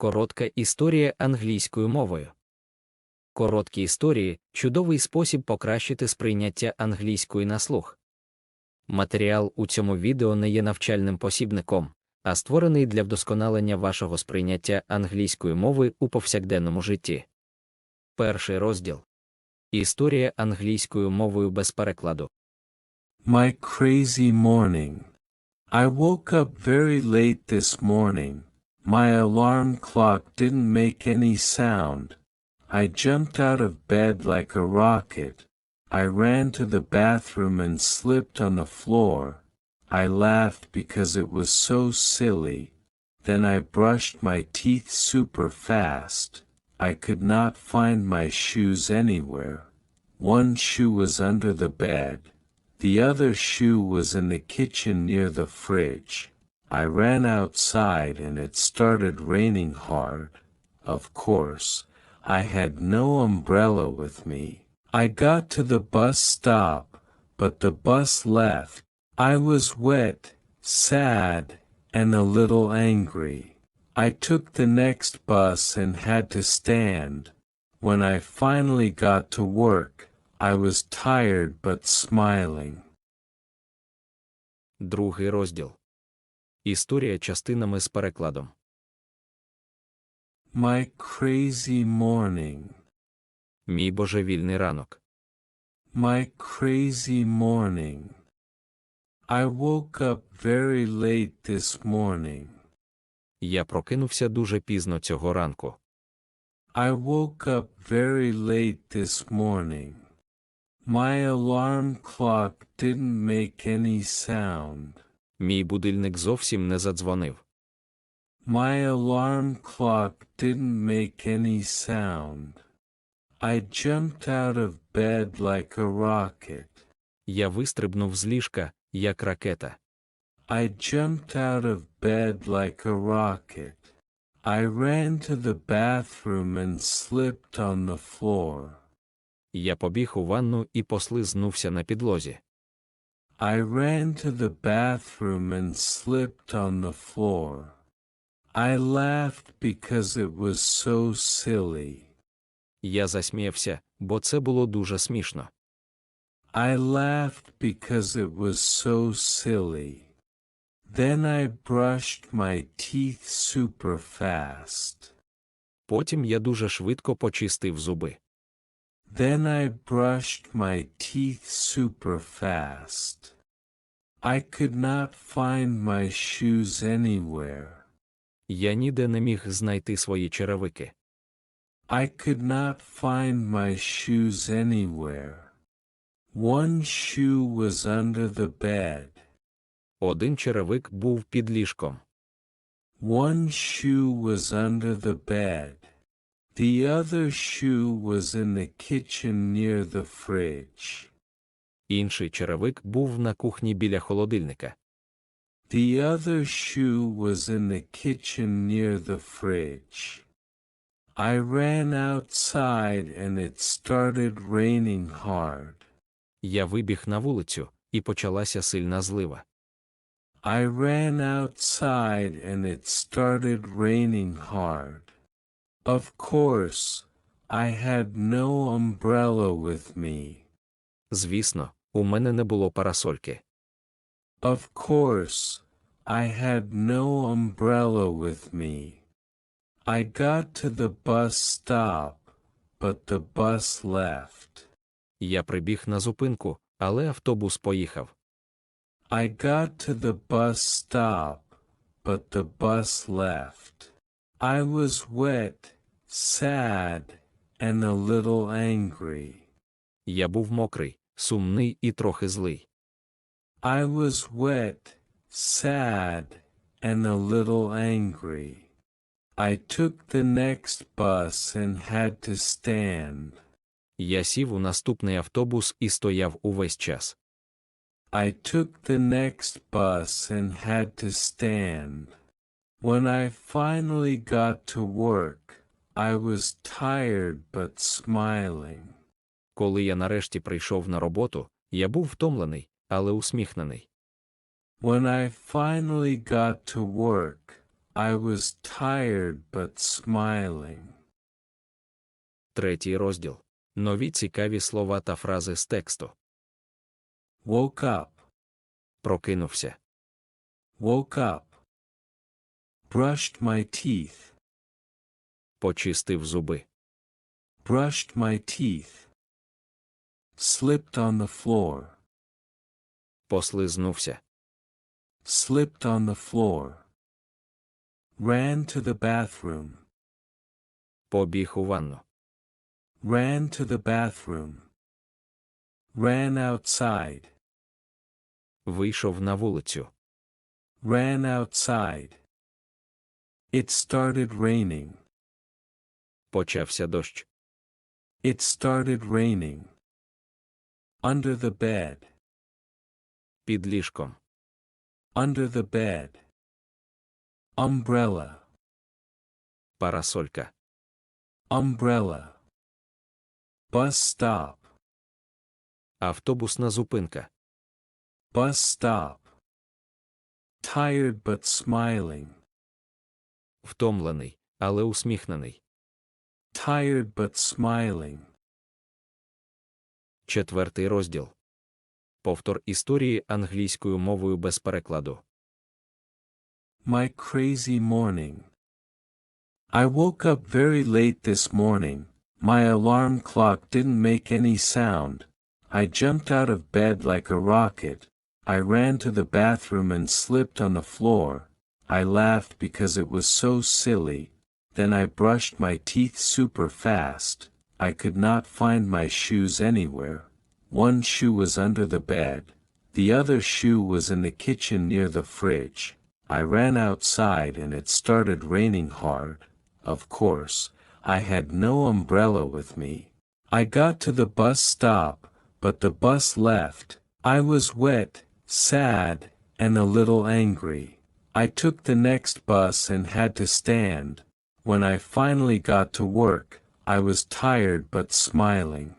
Коротка історія англійською мовою. Короткі історії чудовий спосіб покращити сприйняття англійської на слух. Матеріал у цьому відео не є навчальним посібником, а створений для вдосконалення вашого сприйняття англійської мови у повсякденному житті. Перший розділ Історія англійською мовою без перекладу. My crazy morning. I woke up very late this morning. My alarm clock didn't make any sound. I jumped out of bed like a rocket. I ran to the bathroom and slipped on the floor. I laughed because it was so silly. Then I brushed my teeth super fast. I could not find my shoes anywhere. One shoe was under the bed. The other shoe was in the kitchen near the fridge. I ran outside and it started raining hard. Of course, I had no umbrella with me. I got to the bus stop, but the bus left. I was wet, sad, and a little angry. I took the next bus and had to stand. When I finally got to work, I was tired but smiling. Другий розділ Історія частинами з перекладом. My crazy morning. Мій божевільний ранок. My crazy morning. I woke up very late this morning. Я прокинувся дуже пізно цього ранку. I woke up very late this morning. My alarm clock didn't make any sound. Мій будильник зовсім не задзвонив. My alarm clock didn't make any sound. I jumped out of bed like a rocket. Я вистрибнув з ліжка, як ракета. I jumped out of bed like a rocket. I ran to the bathroom and slipped on the floor. Я побіг у ванну і послизнувся на підлозі. I ran to the bathroom and slipped on the floor. I laughed because it was so silly. Я засміявся, бо це було дуже смішно. I laughed because it was so silly. Then I brushed my teeth super fast. Потім я дуже швидко почистив зуби. Then I brushed my teeth super fast. I could not find my shoes anywhere. Я ніде не міг знайти свої черевики. I could not find my shoes anywhere. One shoe was under the bed. Один черевик був під ліжком. One shoe was under the bed. The other shoe was in the kitchen near the fridge. Інший черевик був на кухні біля холодильника. The other shoe was in the kitchen near the fridge. I ran outside and it started raining hard. Я вибіг на вулицю, і почалася сильна злива. I ran outside and it started raining hard. Of course, I had no umbrella with me. Звісно, у мене не було парасольки. Of course, I had no umbrella with me. I got to the bus stop, but the bus left. Я прибіг на зупинку, але автобус поїхав. I got to the bus stop, but the bus left. I was wet, sad, and a little angry. Я був мокрий, сумний і трохи злий. I was wet, sad, and a little angry. I took the next bus and had to stand. Я сів у наступний автобус і стояв увесь час. I took the next bus and had to stand. When I finally got to work, I was tired but smiling. Коли я нарешті прийшов на роботу, я був втомлений, але усміхнений. When I finally got to work, I was tired but smiling. Третій розділ. Нові цікаві слова та фрази з тексту. Woke up, Прокинувся. woke up. Brushed my teeth, Почистив зуби. brushed my teeth. Slipped on the floor, Послизнувся. slipped on the floor. Ran to the bathroom, Побіг у ванну. ran to the bathroom. Ran outside, Вийшов на вулицю. ran outside. It started raining. Почався дощ. It started raining. Under the bed, Під ліжком. under the bed. Umbrella, Парасолька. umbrella. Bus stop, Автобусна зупинка. bus stop. Tired but smiling, Втомлений, але усміхнений. tired but smiling. Четвертий розділ. Повтор історії англійською мовою без перекладу. My crazy morning. I woke up very late this morning. My alarm clock didn't make any sound. I jumped out of bed like a rocket. I ran to the bathroom and slipped on the floor. I laughed because it was so silly. Then I brushed my teeth super fast. I could not find my shoes anywhere. One shoe was under the bed. The other shoe was in the kitchen near the fridge. I ran outside and it started raining hard. Of course, I had no umbrella with me. I got to the bus stop, but the bus left. I was wet, sad, and a little angry. I took the next bus and had to stand. When I finally got to work, I was tired but smiling.